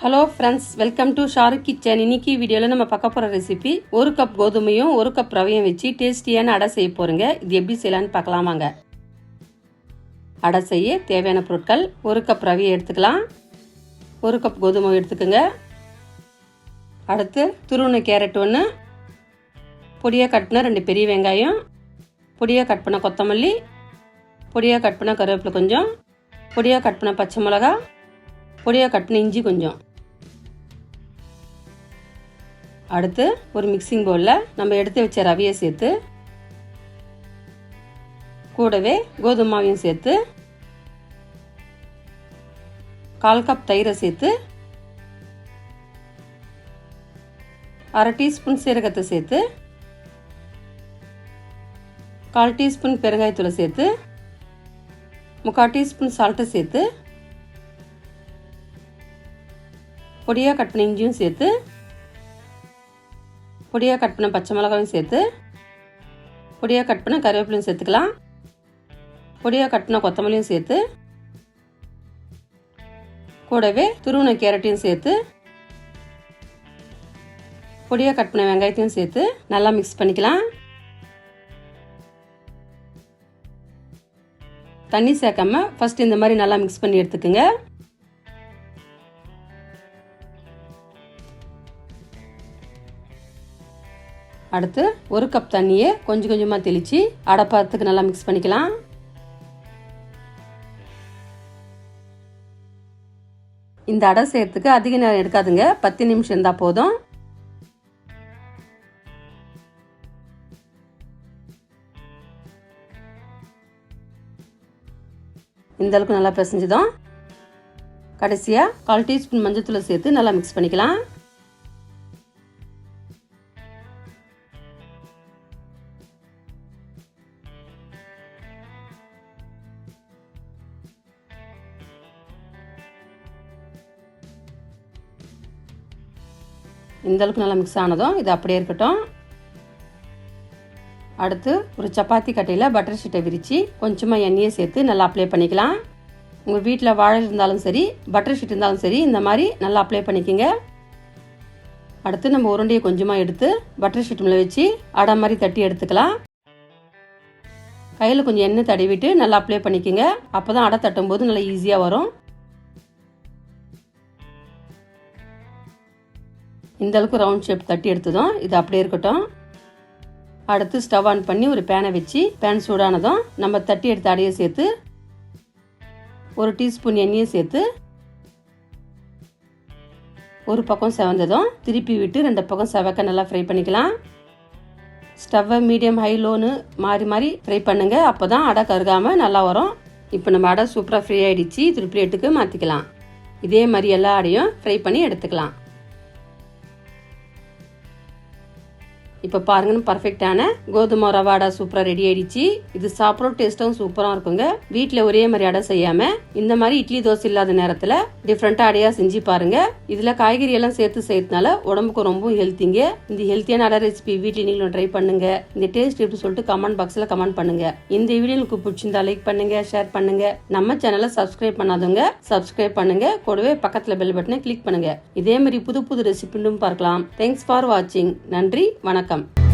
Hello friends welcome to Shahrukh kitchen இன்னைக்கு வீடியோவில் நம்ம பார்க்க போகிற ரெசிபி ஒரு கப் கோதுமையும் ஒரு கப் ரவையும் வச்சு டேஸ்டியான அடை செய்ய போகிறோங்க இது எப்படி செய்யலான்னு பார்க்கலாமாங்க அடை செய்ய தேவையான பொருட்கள் ஒரு கப் ரவையை எடுத்துக்கலாம். ஒரு கப் கோதுமை எடுத்துக்கோங்க. அடுத்து துருவன கேரட் ஒன்று பொடியாக கட் பண்ண ரெண்டு பெரிய வெங்காயம். பொடியாக கட் பண்ண கொத்தமல்லி. பொடியாக கட் பண்ண கருவேப்பிலை கொஞ்சம். பொடியாக கட் பண்ண பச்சை மிளகா. பொடியாக கட்டின இஞ்சி கொஞ்சம். அடுத்து ஒரு மிக்சிங் பவுலில் நம்ம எடுத்து வச்ச ரவையை சேர்த்து கூடவே கோதுமை மாவையும் சேர்த்து கால் கப் தயிரை சேர்த்து அரை டீஸ்பூன் சீரகத்தை சேர்த்து கால் டீஸ்பூன் பெருங்காயத்தூளை சேர்த்து முக்கால் டீஸ்பூன் சால்ட்டை சேர்த்து பொடியாக கட் பண்ண இஞ்சியும் சேர்த்து பொடியாக கட் பண்ண பச்சை மிளகாயும் சேர்த்து பொடியாக கட் பண்ண கருவேப்பிலையும் சேர்த்துக்கலாம். பொடியாக கட் பண்ண கொத்தமல்லியும் சேர்த்து கூடவே துருவின கேரட்டையும் சேர்த்து பொடியாக கட் பண்ண வெங்காயத்தையும் சேர்த்து நல்லா மிக்ஸ் பண்ணிக்கலாம். தண்ணி சேர்க்காம ஃபஸ்ட் இந்த மாதிரி நல்லா மிக்ஸ் பண்ணி எடுத்துக்கோங்க. அடுத்து ஒரு கப் தண்ணியை கொஞ்சம் கொஞ்சமாக தெளித்து அடைப்பாத்துக்கு நல்லா மிக்ஸ் பண்ணிக்கலாம். இந்த அடை செய்யறதுக்கு அதிக நேரம் எடுக்காதுங்க. பத்து நிமிஷம் இருந்தால் போதும். இந்த அளவுக்கு நல்லா பிசைஞ்சதும். கடைசியாக கால் டீஸ்பூன் மஞ்சத்தூளை சேர்த்து நல்லா மிக்ஸ் பண்ணிக்கலாம். இந்த அளவுக்கு நல்லா மிக்ஸ் ஆனதும் இது அப்படியே இருக்கட்டும். அடுத்து ஒரு சப்பாத்தி கட்டையில் பட்டர் ஷீட்டை விரித்து கொஞ்சமாக எண்ணெயை சேர்த்து நல்லா அப்ளை பண்ணிக்கலாம். உங்கள் வீட்டில் வாழை இருந்தாலும் சரி பட்டர் ஷீட் இருந்தாலும் சரி இந்த மாதிரி நல்லா அப்ளை பண்ணிக்கோங்க. அடுத்து நம்ம உருண்டையை கொஞ்சமாக எடுத்து பட்டர் ஷீட் மேலே வச்சு அடை மாதிரி தட்டி எடுத்துக்கலாம். கையில் கொஞ்சம் எண்ணெய் தடவிட்டு நல்லா அப்ளை பண்ணிக்கோங்க. அப்போ தான் அடை தட்டும்போது நல்லா ஈஸியாக வரும். இந்த அளவுக்கு ரவுண்ட் ஷேப் தட்டி எடுத்ததும் இது அப்படியே இருக்கட்டும். அடுத்து ஸ்டவ் ஆன் பண்ணி ஒரு பேனை வச்சு பேன் சூடானதும் நம்ம தட்டி எடுத்த அடையை சேர்த்து ஒரு டீஸ்பூன் எண்ணெயை சேர்த்து ஒரு பக்கம் செவந்ததும் திருப்பி விட்டு ரெண்டு பக்கம் செவக்க நல்லா ஃப்ரை பண்ணிக்கலாம். ஸ்டவ்வை மீடியம் ஹை லோனு மாறி மாறி ஃப்ரை பண்ணுங்க. அப்போ தான் அடை கருகாமல் நல்லா வரும். இப்போ நம்ம அடை சூப்பராக ஃப்ரீ ஆகிடுச்சு திருப்பி எட்டுக்கு மாற்றிக்கலாம் இதே மாதிரி எல்லா அடையும் ஃப்ரை பண்ணி எடுத்துக்கலாம். இப்போ பாருங்கன்னு பர்ஃபெக்டான கோதுமை ரவா அடை சூப்பராக ரெடி ஆயிடுச்சு. இது சாப்பிட்ற டேஸ்ட்டும் சூப்பராக இருக்குங்க. வீட்டில் ஒரே மாதிரி அடை செய்யாமல் இந்த மாதிரி இட்லி தோசை இல்லாத நேரத்தில் டிஃப்ரெண்ட்டாக அடையாக செஞ்சு பாருங்க. இதில் காய்கறி எல்லாம் சேர்த்து செய்யறதுனால உடம்புக்கு ரொம்ப ஹெல்த்திங்க இந்த ஹெல்த்தியான அடை ரெசிபி வீட்டில் நீங்களும் ட்ரை பண்ணுங்க. இந்த டேஸ்ட் எப்படி சொல்லிட்டு கமெண்ட் பாக்ஸில் கமெண்ட் பண்ணுங்க. இந்த வீடியோ உங்களுக்கு பிடிச்சிருந்தா லைக் பண்ணுங்க ஷேர் பண்ணுங்க. நம்ம சேனலை சப்ஸ்கிரைப் பண்ணாதவங்க சப்ஸ்கிரைப் பண்ணுங்க. கூடவே பக்கத்தில் பெல் பட்டனை கிளிக் பண்ணுங்க. இதே மாதிரி புது புது ரெசிபிண்டும் பார்க்கலாம். தேங்க்ஸ் ஃபார் வாட்சிங் நன்றி வணக்கம். வணக்கம்.